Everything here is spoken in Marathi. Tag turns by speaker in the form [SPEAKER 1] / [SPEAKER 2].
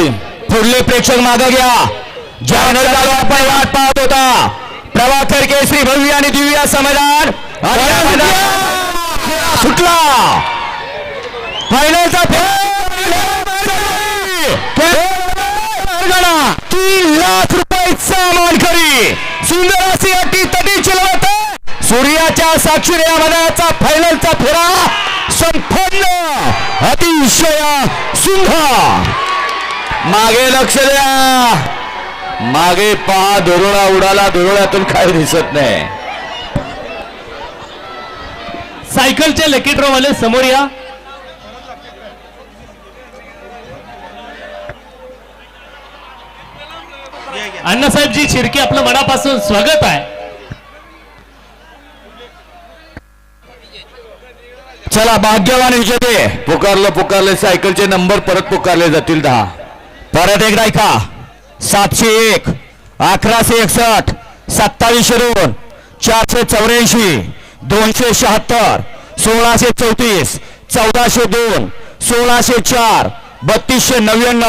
[SPEAKER 1] पुढले प्रेक्षक मागे घ्या. जानेवारी आपण वाट पाहत होता. प्रभाकर केसरी भव्य आणि दिव्य समाधान. सुटला. फायनलचा तीन लाख रुपयाचा मानकरी. सुंदर अशी अटी तटी चिलवत. सूर्याच्या साक्षीने या मैदानाचा फायनलचा फेरा संपन्न. अतिशय सुंदर. मागे लक्ष द्या. मागे पहा धुरोळा उडाला धुरोळ्यातून काही दिसत नाही.
[SPEAKER 2] सायकलचे लकी ड्रॉ वाले समोर या. अण्णासाहेबजी शिर्के आपलं मनापासून स्वागत आहे.
[SPEAKER 1] चला भाग्यवान विजेते. पुकारलं पुकारले सायकलचे नंबर परत पुकारले जातील दहा. परत एकदा ऐका. सातशे एक अकराशे एकसष्ट सत्तावीसशे दोन चारशे चौऱ्याऐंशी दोनशे शहात्तर सोळाशे चौतीस चौदाशे दोन सोळाशे चार बत्तीसशे नव्याण्णव.